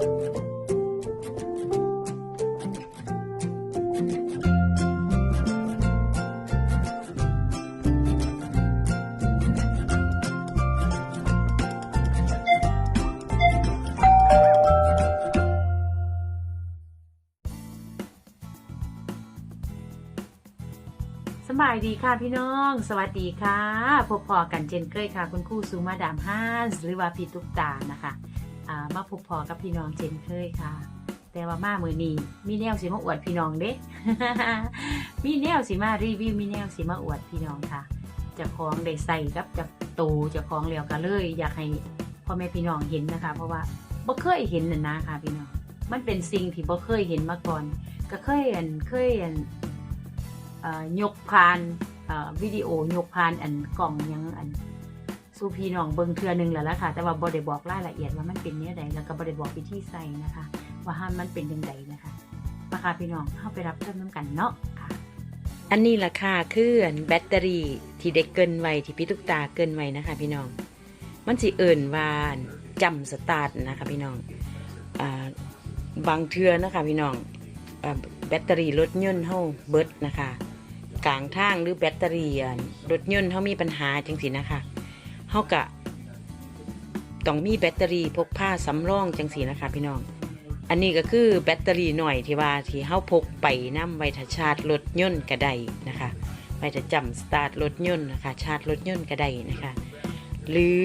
สบายดีค่ะพี่น้อง สวัสดีค่ะ พบพอกันเจนเคยค่ะ คุณครูซูมาดามฮันส์หรือว่าพี่ตุ๊กตานะคะ มาพบพอกับพี่น้องเจนเคยค่ะ แต่ว่ามาเมื่อนี้มีแนวสิมาอวดพี่น้องเด้ มีแนวสิมารีวิวมีแนวสิมาอวดพี่น้องค่ะจะคล้าของได้ใส่กับจะตูเจะคล้าของเลียวกันเลย อยากให้พ่อแม่พี่น้องเห็นนะคะ เพราะว่าบ่เคยเห็นน่ะนะค่ะพี่น้องมันเป็นสิ่งที่บ่เคยเห็นมาก่อน ก็เคยเห็นเคยเห็นยกพานวิดีโอยกพานอันกล่องยังอัน สู่พี่น้องเบิงเทือหนึงแล้วล่ะค่ะ แต่ว่าบ่ได้บอกรายละเอียดว่ามันเป็นเนี้ยใดแล้วก็บ่ได้บอกวิธีใส่นะคะ ว่าห้ามมันเป็นยังไงนะคะมาค่ะพี่น้องเข้าไปรับชมน้ำกันเนาะค่ะ อันนี้ล่ะค่ะคืออันแบตเตอรี่ที่เด็กเกินไว้ที่พี่ตุกตาเกินไว้นะคะ พี่น้อง มันสิเอิ่นว่าจำสตาร์ทนะคะพี่น้องอบางเทือนะคะพี่น้องอแบตเตอรี่รถยนต์เฮาเบิดนะคะกลางทางหรือแบตเตอรี่รถยนต์เขามีปัญหาจังสินะคะ เขากะต้องมีแบตเตอรี่พกพาสำรองจังสีนะคะพี่น้อง อันนี้ก็คือแบตเตอรี่หน่อยที่ว่าที่เขาพกไปนำไว้ถ้าชาร์จรถยนต์ก็ได้นะคะไว้ถ้าจำสตาร์ทรถยนต์นะคะชาร์จรถยนต์ก็ได้นะคะ หรือ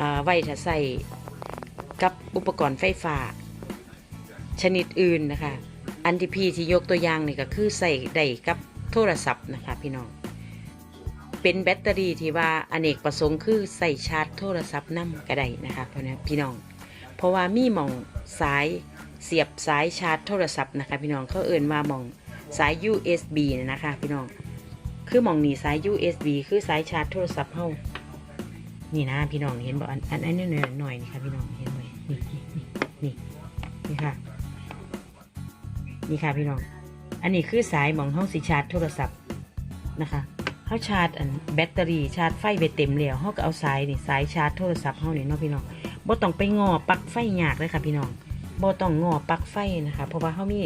อไว้ถ้าใส่กับอุปกรณ์ไฟฟ้า ชนิดอื่นนะคะ อันที่พี่ที่ยกตัวอย่างนี่ก็คือใส่ได้กับโทรศัพท์นะคะพี่น้อง เป็นแบตเตอรี่ที่ว่าอเนกประสงค์คือใส่ชาร์จโทรศัพท์นํก็ได้นะคะพราะพี่น้อง เพราะว่ามีหมองสายเสียบสายชาร์จโทรศัพท์นะคะพี่น้องเขาเอ่นว่าหมองสาย USB นะคะพี่น้อง คือหมองนี่สาย USB คือสายชาร์จโทรศัพท์เฮานี่นะพี่น้องเห็นบอันอันอันนี้หน่อยหน่อยนี่ค่ะพี่น้องเห็นไหมนี่นี่นี่นี่ค่ะ นี่ค่ะพี่น้อง อันนี้คือสายหมองห้องสิชาร์จโทรศัพท์นะคะ เขาชาร์จอันแบตเตอรี่ชาร์จไฟไปเต็มแล้วเขาก็เอาสายนี่สายชาร์จโทรศัพท์เขาเนี่ยเนาะพี่น้องบ่ต้องไปงอปลั๊กไฟยากเลยค่ะพี่น้องบ่ต้องงอปลั๊กไฟนะคะ เพราะว่าเขามี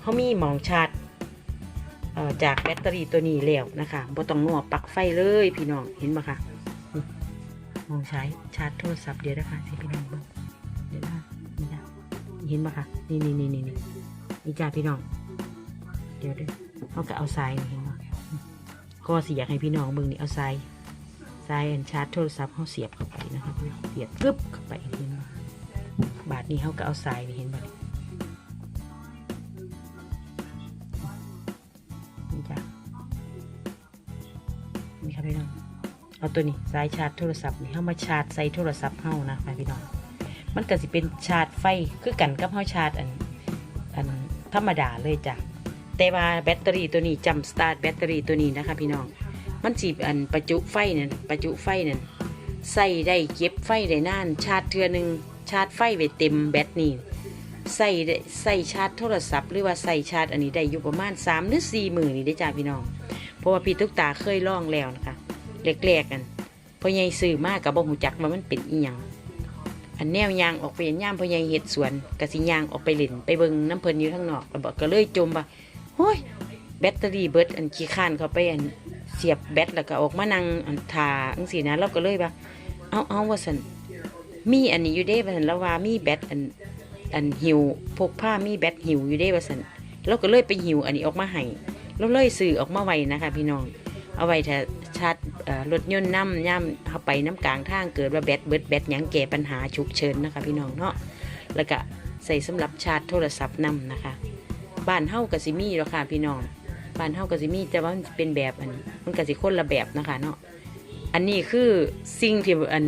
เขามีหมองชาร์จเอ่อจากแบตเตอรี่ตัวนี้แล้วนะคะบ่ต้องงอปลั๊กไฟเลยพี่น้องเห็นไหมคะมองใช้ชาร์จโทรศัพท์เดี๋ยวนะคะสิพี่น้องเบิ่งเดี๋ยวนะนี่นะเห็นไหมคะนี่นี่นี่นี่นี่นี่จ้าพี่น้อง เดี๋ยวเด้อเขาก็เอาทรายนี่เห็น ก็สิอยากให้พี่น้องเบิ่งนี่เอาทรายทรายอันชาร์จโทรศัพท์เขาเสียบเข้าไปนะครับเสียบกึบเข้าไปเห็นบ่บาทนี้เขาก็เอาทรายนี่เห็นบ่นี่นี่จ้ะนี่ครับพี่น้องเอาตัวนี้สายชาร์จโทรศัพท์นี่เข้ามาชาร์จใส่โทรศัพท์เข้านะพี่น้องมันก็สิเป็นชาร์จไฟคือกันกับเขาชาร์จอันอันธรรมดาเลยจ้ะ แต่ว่าแบตเตอรี่ตัวนี้จำสตาร์ทแบตเตอรี่ตัวนี้นะคะพี่น้อง มันจีบอันประจุไฟนั่นประจุไฟนั่นใส่ได้เก็บไฟได้นาน ชาร์จเทือนึงชาร์จไฟไว้เต็มแบตนี่ใส่ใส่ชาร์จโทรศัพท์หรือว่าใส่ชาร์จอันนี้ได้อยู่ประมาณ3หรือ4หมื่นนี่ได้จ้าพี่น้อง เพราะว่าพี่ตุ๊กตาเคยลองแล้วนะคะแรกๆกันพอใหญ่ซื้อมากกับบ่หูจักว่ามันเป็นอีหยังอันแนวยางออกไปย่ามพอยายเห็ดสวนกะสิยางออกไปเล่นไปเบิงน้ำเพลินอยู่ข้างนอกแล้วบอกก็เลยจมว่า โอ้ยแบตเตอรี่เบิดอันขี้ข้านเขาไปอันเสียบแบตแล้วก็ออกมานั่งอันทาอังสีนะเราก็เลยว่าเอาเอาว่าสันมีอันนี้อยู่เด้ว่าสันแล้วว่ามีแบตอันอันหิวพกผ้ามีแบตหิวอยู่เด้ว่าสันเราก็เลยไปหิวอันนี้ออกมาให้เราเลยซื้อออกมาไว้นะคะ พี่น้อง เอาไว้ถ้าชาร์จรถยนต์น้ำย่ำเข้าไปน้ำกลางทางเกิดว่าแบตเบิดแบตยังแก้ปัญหาฉุกเฉินนะคะ พี่น้องเนาะแล้วก็ใส่สำหรับชาร์จโทรศัพท์นํนะคะ บ้านเฮากะสิมีหรอค่ะพี่น้องบ้านเฮากะสิมีแต่ว่ามันเป็นแบบอันมันกะสิคนละแบบนะคะเนาะอันนี้คือสิ่งที่อัน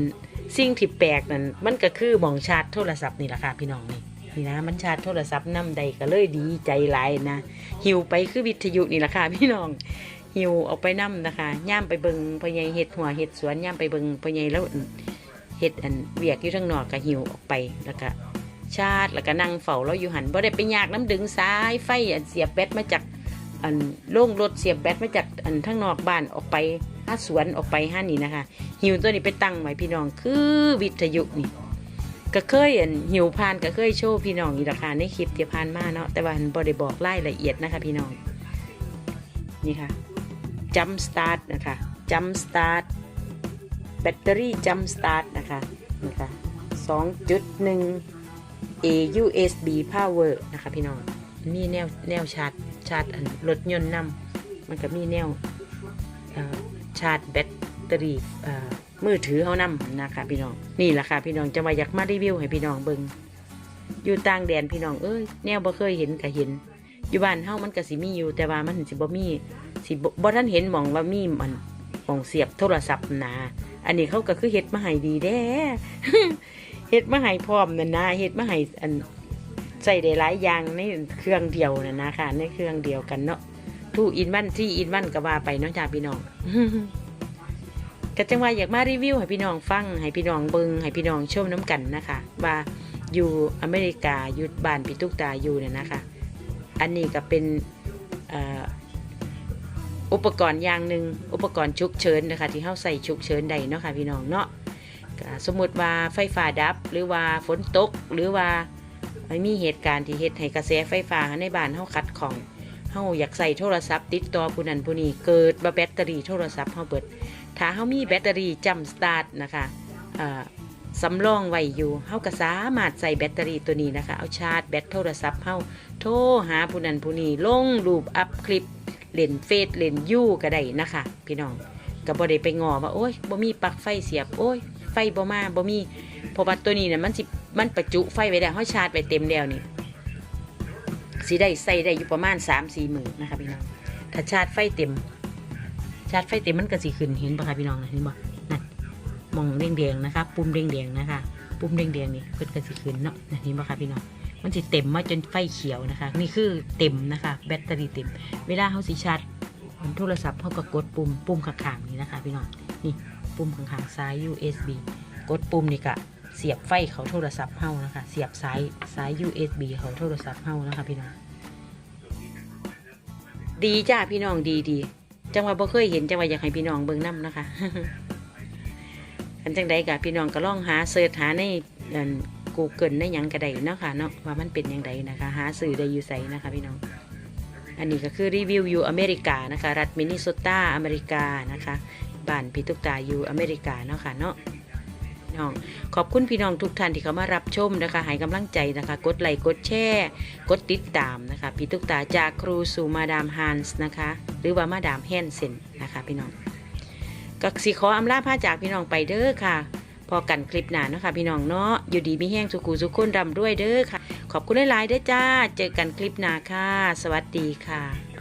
สิ่งที่แปลกนั่นมันก็คือมองชาร์จโทรศัพท์นี่แหละค่ะพี่น้องนี่นี่นะมันชาร์จโทรศัพท์นํใดก็เลยดีใจหลายนะหิวไปคือวิทยุนี่แหละค่ะพี่น้องหิวเอาไปนํนะคะย่ามไปเบิงพ่อใหญ่เห็ดหัวเห็ดสวนย่ามไปเบิงพ่อใหญ่แล้วเห็ดอันเวียกอยู่ทางนอกก็หิวออกไปแล้วก็ ชาติแล้วก็นั่งเฝ้าเราอยู่หันบ่ได้ไปยากน้ำดึงสายไฟอันเสียบแบตมาจากอันโล่งรถเสียบแบตมาจากอันทางนอกบ้านออกไปห้าสวนออกไปห้านี่นะคะ หิวตัวนี้ไปตั้งไว้พี่น้องคือวิทยุนี่ก็เคยอันหิวพานก็เคยโชว์พี่น้องอีราคาในคลิปเที่ผ่านมาเนาะแต่ว่าบ่ได้บอกรายละเอียดนะคะพี่น้องนี่ค่ะจัมสตาร์ทนะคะจัมสตาร์ทแบตเตอรี่จัมสตาร์ทนะคะนี่ค่ะ AUSB power นะคะพี่น้องมีแนวแนวชาร์จชาร์จรถยนต์นำมันก็มีแนวชาร์จแบตเตอรี่มือถือเขานำนะคะพี่น้องนี่แหละค่ะพี่น้องจะมาอยากมารีวิวให้พี่น้องเบิงอยู่ต่างแดนพี่น้องเอ้ยแนวบ่เคยเห็นก็เห็น อยู่บ้านเฮามันก็สิมีอยู่แต่ว่ามันสิบ่มีสิบ่บ่ทันเห็นหมองว่ามีมันหมองเสียบโทรศัพท์นะอันนี้เขาก็คือเฮ็ดมาให้ดีแด้ เฮ็ดมาให้พร้อมนั่นนะเฮ็ดมาให้อันใส่ได้หลายอย่างในเครื่องเดียวนะนะค่ะ ในเครื่องเดียวกันเนาะทูอินวันที่อินวันก็ว่าไปเนาะจ้าพี่น้องก็จังว่าอยากมารีวิวให้พี่น้องฟังให้พี่น้องเบิงให้พี่น้องชมน้ำกันนะคะ ว่าอยู่อเมริกาอยู่บ้านพี่ตุกตาอยู่เนี่ยนะคะ อันนี้ก็เป็นอุปกรณ์อย่างหนึ่งอุปกรณ์ฉุกเฉินนะคะ ที่เข้าใส่ฉุกเฉินใดเนาะค่ะพี่น้องเนาะ สมมติว่าไฟฟ้าดับ หรือว่าฝนตก หรือว่าไม่มีเหตุการณ์ที่เฮ็ดให้กระแสไฟฟ้าในบ้านเฮาขัดของเฮาอยากใส่โทรศัพท์ติดต่อผู้นั้นผู้นี้เกิดว่าแบตเตอรี่โทรศัพท์เฮาเบิด ถ้าเฮามีแบตเตอรี่จำสตาร์ทนะคะสำรองไว้อยู่เฮาก็สามารถใส่แบตเตอรี่ตัวนี้นะคะ เอาชาร์จแบตโทรศัพท์เฮาโทรหาผู้นั้นผู้นี้ลงรูปอัพคลิปเล่นเฟซเล่นยูก็ได้นะคะ พี่น้องก็บ่ได้ไปงอว่าโอ้ยบ่มีปลั๊กไฟเสียบโอ้ย ไฟบ่มาบ่มีเพราะว่าตัวนี้เนี่ยมันสิมันประจุไฟไว้แล้วเฮาชาร์จไว้เต็มแล้วนี่สิได้ใส่ได้อยู่ประมาณ3-4มื้อนะคะพี่น้องถ้าชาร์จไฟเต็ม ชาร์จไฟเต็มมันก็สิขึ้นเห็นปะคะพี่น้องนะเห็นบ่นั่นมองแดงๆนะคะ ปุ่มแดงๆนะคะ ปุ่มแดงๆนี่เพิ่นก็สิขึ้นเนาะนะเห็นปะคะพี่น้องมันสิเต็มมาจนไฟเขียวนะคะ นี่คือเต็มนะคะ แบตเตอรี่เต็ม เวลาเขาสิชาร์จโทรศัพท์เขาก็กดปุ่มปุ่มข้างๆนี่นะคะ พี่น้องนี่ ปุ่มข้างๆซ้าย USB กดปุ่มนี่ก็เสียบไฟเขาโทรศัพท์เฮานะคะ เสียบสายสาย USB เขาโทรศัพท์เฮานะคะพี่น้อง ดีจ้าพี่น้องดีดีจังว่าบ่เคยเห็นจังว่าอยากให้พี่น้องเบิ่งนํนะคะอันจังใดกับพี่น้องก็ลองหาเสิร์ชหาในกูเกิลในยังก็ไดเนาะค่ะเนาะว่ามันเป็นยังไงนะคะ หาสื่อได้อยู่ไสนะคะพี่น้อง อันนี้ก็คือรีวิวอยู่อเมริกานะคะ รัฐมินนิโซตาอเมริกานะคะ บ้านพี่ตุกตาอยู่อเมริกาเนาะค่ะเนาะน้องขอบคุณพี่น้องทุกท่านที่เขามารับชมนะคะให้กำลังใจนะคะ กดไลค์กดแชร์กดติดตามนะคะ พี่ตุกตาจากครูสู่มาดามฮันส์นะคะ หรือว่ามาดามแฮนเซนนะคะ พี่น้องก็สิขออำลาพาจากพี่น้องไปเด้อค่ะ พอกันคลิปหน้านะคะ พี่น้องเนาะอยู่ดีมีแห้งสุขุสุขคนรำด้วยเด้อค่ะ ขอบคุณหลายๆเด้อจ้า เจอกันคลิปหน้าค่ะ สวัสดีค่ะ